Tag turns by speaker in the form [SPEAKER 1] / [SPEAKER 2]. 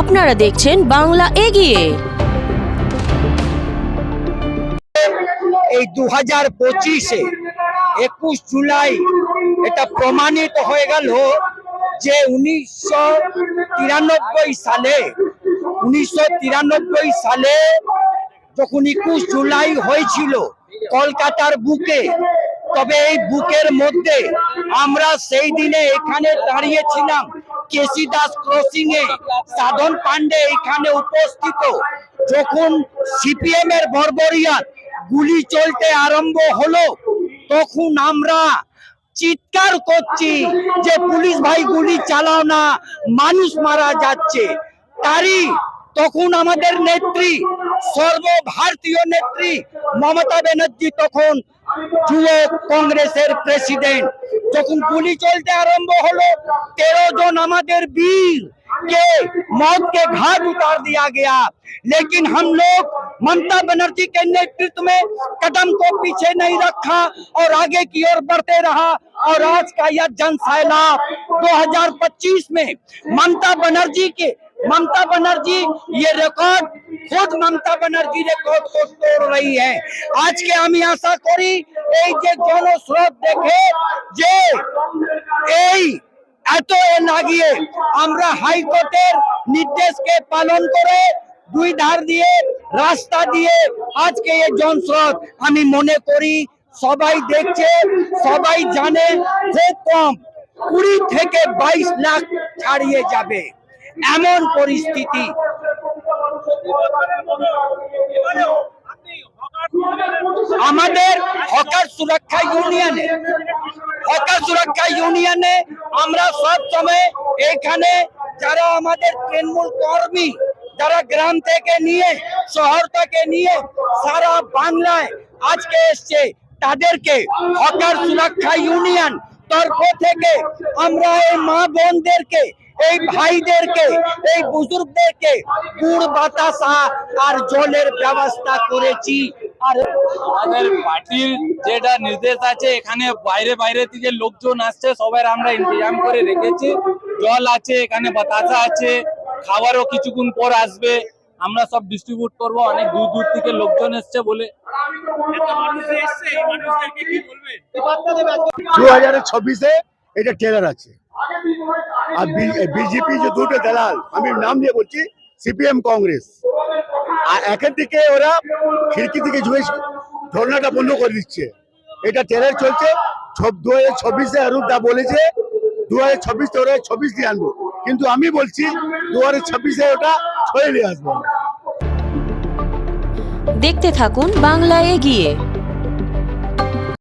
[SPEAKER 1] আপনারা দেখছেন বাংলা এগিয়ে।
[SPEAKER 2] এই দু হাজার পঁচিশে একুশ জুলাই এটা প্রমাণিত হয়ে গেল যে উনিশশো তিরানব্বই সালে, উনিশশো তিরানব্বই সালে যখন একুশ জুলাই হয়েছিল কলকাতার বুকে, তবে এই বুকের মধ্যে আমরা সেই দিনে এখানে দাঁড়িয়েছিলাম। কেসি দাস ক্রসিং এ সাধন পান্ডে এখানে উপস্থিত। যখন সিপিএম এর বর্বরিয়াত গুলি চলতে আরম্ভ হলো, তখন আমরা চিৎকার করছি যে পুলিশ ভাই গুলি চালাও না, মানুষ মারা যাচ্ছে। তারই তখন আমাদের নেত্রী, সর্বভারতীয় নেত্রী মমতা ব্যানার্জি তখন যুব কংগ্রেসের প্রেসিডেন্ট যখন গুলি চলতে আরম্ভ হলো তেরো জন আমাদের वीर के मौत के घाट उतार दिया गया लेकिन हम लोग ममता बनर्जी के नेतृत्व में कदम को पीछे नहीं रखा और आगे की ओर बढ़ते रहा और आज का यह जन सैलाब 2025 में ममता बनर्जी के ममता बनर्जी ये रिकॉर्ड খুদ মমতা ব্যানার্জি রেকর্ড তোড় রই আজকে আমি আশা করি এই যে জনস্রোত দেখে যে এই এত না গিয়ে আমরা হাইকোর্টের নির্দেশকে পালন করে দুই ধার দিয়ে রাস্তা দিয়ে আজকে এই জনস্রোত। আমি মনে করি সবাই দেখছে, সবাই জানে খুব কম কুড়ি থেকে বাইশ লাখ ছাড়িয়ে যাবে। এমন পরিস্থিতি। আমাদের হকার সুরক্ষা ইউনিয়নে হকার সুরক্ষা ইউনিয়নে আমরা সব সময় এখানে যারা আমাদের তৃণমূল কর্মী, যারা গ্রাম থেকে নিয়ে, শহর থেকে নিয়ে সারা বাংলায় আজকে এসছে, তাদেরকে হকার সুরক্ষা ইউনিয়ন তরফ থেকে আমরা এই মা বোনদেরকে এই ভাইদেরকে এই বুজুর্গদেরকে গুড় বাতাসা আর জলের ব্যবস্থা করেছি। আর
[SPEAKER 3] আমাদের পার্টির যেটা নির্দেশ আছে এখানে বাইরে বাইরে থেকে লোকজন আসছে সবার আমরা ইন্তজাম করে রেখেছি। জল আছে এখানে বাতাসা আছে খাবারও কিছুক্ষণ পর আসবে। আমরা সব ডিস্ট্রিবিউট করব অনেক দূর দূর থেকে লোকজন এসছে বলে।
[SPEAKER 4] দু হাজার ছাব্বিশে এটা ট্রেলার আছে। আর বিজেপি যে দুটো দালাল, আমি নাম দিয়ে বলছি সিপিএম কংগ্রেস আর একের দিকে ওরা খিড়কি থেকে ঝুঁয়ে ধর্নাটা বন্ধ করে দিচ্ছে। এটা ট্রেলার চলছে। দু হাজার ছাব্বিশে অরূপ দা বলেছে দু হাজার ছাব্বিশ ওরা ছাব্বিশ দিয়ে আনব। কিন্তু আমি বলছি দু হাজার ছাব্বিশে ওটা ছয় নিয়ে আসব।
[SPEAKER 1] দেখতে থাকুন বাংলা এগিয়ে।